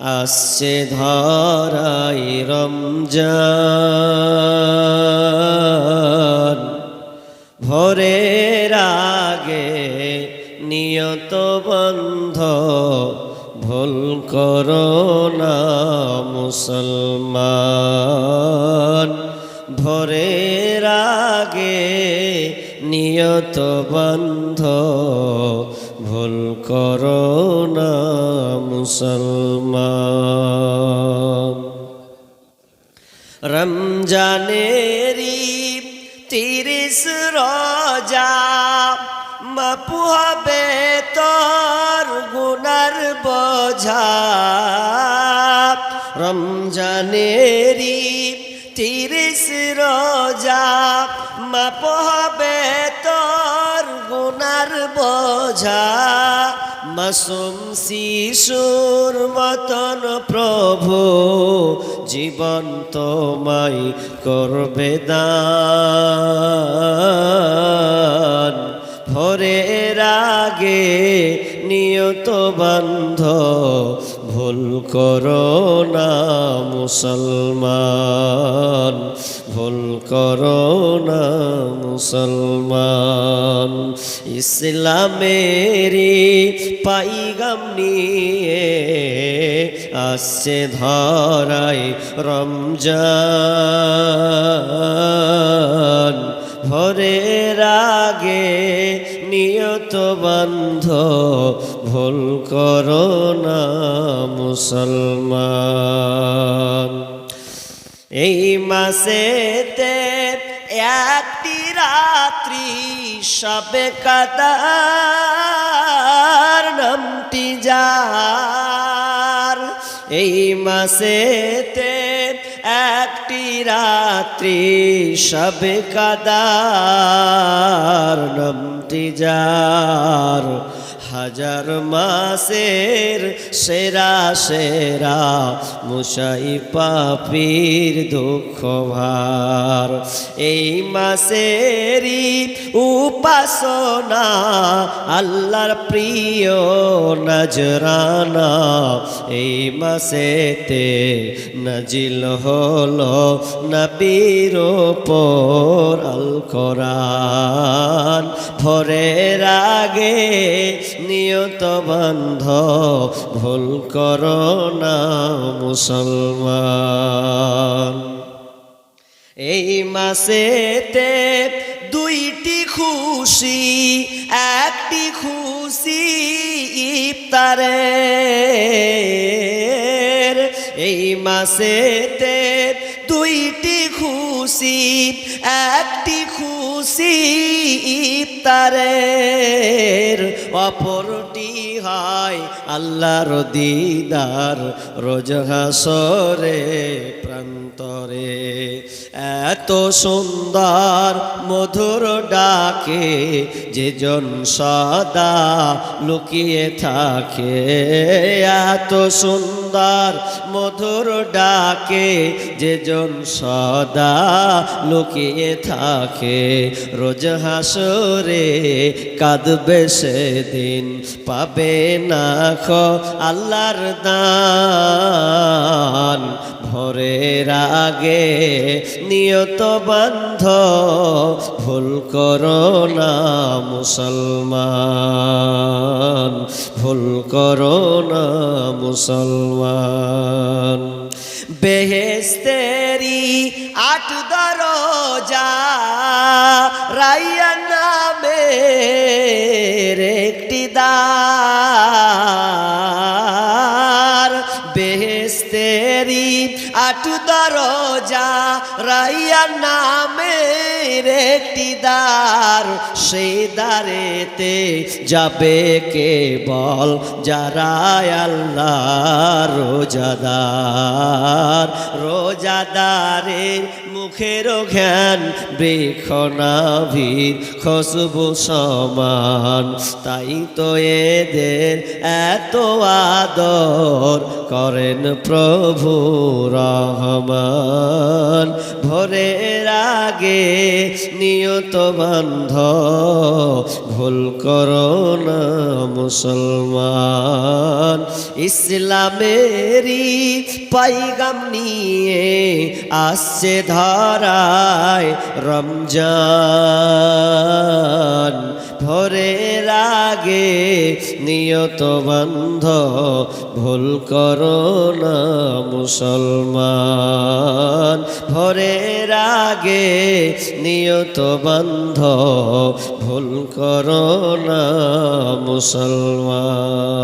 আসছে ধরাই রমজান। ভোরের আগে নিয়ত বন্ধ, ভুল করো না মুসলমান। ভোরের আগে নিয়ত বন্ধ, ভুল করো না মুসলমান। রমজানেরি তিরিশ রজা, মাপু হবে তোর গুনার বোঝা। রমজানেরি তিরিশ রোজা, মাপ তোর গুনার বোঝা। মাসুম শিশুর মতন প্রভু জীবন তোমায় করবে দান। ভোরের আগে নিয়ত বন্ধ, ভুল করো না মুসলমান, ভুল করো না মুসলমান। ইসলামেরি পাইগাম নিয়ে আসছে ধরাই রমজান। ভোরের আগে নিয়ত বন্ধ, ভুল করো না মুসলমান। এই মাসেতে একটি রাত্রি সবে কাদার নামটি যার। এই মাসেতে একটি রাত্রি সবে কাদার নমতি যার হাজার মাসের সেরা সেরা মুসাই পাপির দুঃখ ভার। এই মাসেরই উপাসনা আল্লাহর প্রিয় নজরানা। এই মাসেতে নজিল হলো নবীর ওপর আল কোরআন। ভোরের আগে নিয়ত বন্ধ, ভুল করো না মুসলমান। এই মাসেতে দুইটি খুশি, একটি খুশি ইফতারে এই মাসেতে দুইটি খুশি একটি খুশি ইফতারের অপরটি হয়, আল্লাহর দিদার রোজ হাসরে প্রান্তরে। এত সুন্দর মধুর ডাকে যে জন সদা লুকিয়ে থাকে। এত সুন্দর মধুর ডাকে যে জন সদা লুকিয়ে থাকে। রোজ হাসরে কাঁদবে সেদিন পাবে না খ আল্লাহর দান। ভোরের আগে নিয়ত বন্ধ। ভুল করো না মুসলমান। ভুল করো না মুসলমান। বেহেস্তেরি বেহেস্তেরি আটু দরজা রাইয়া নামের একটি দ্বার। সেই দ্বারেতে যাবে কে বল যারা আল্লাহ রোজাদার। রোজাদারের মুখের জ্ঞান বৃক্ষ নাভির খুশবু সমান। তাই তো এদের এত আদর করেন প্রভু রহমান। ভোরের আগে নিয়ত বন্ধ, ভুল করো না মুসলমান। ইসলামেরই পাইগাম নিয়ে আসছে ধরায় রমজান। ভোরের আগে নিয়ত বন্ধ, ভুল করো না মুসলমান। ভোরের আগে নিয়ত বন্ধ ভুল করো না মুসলমান।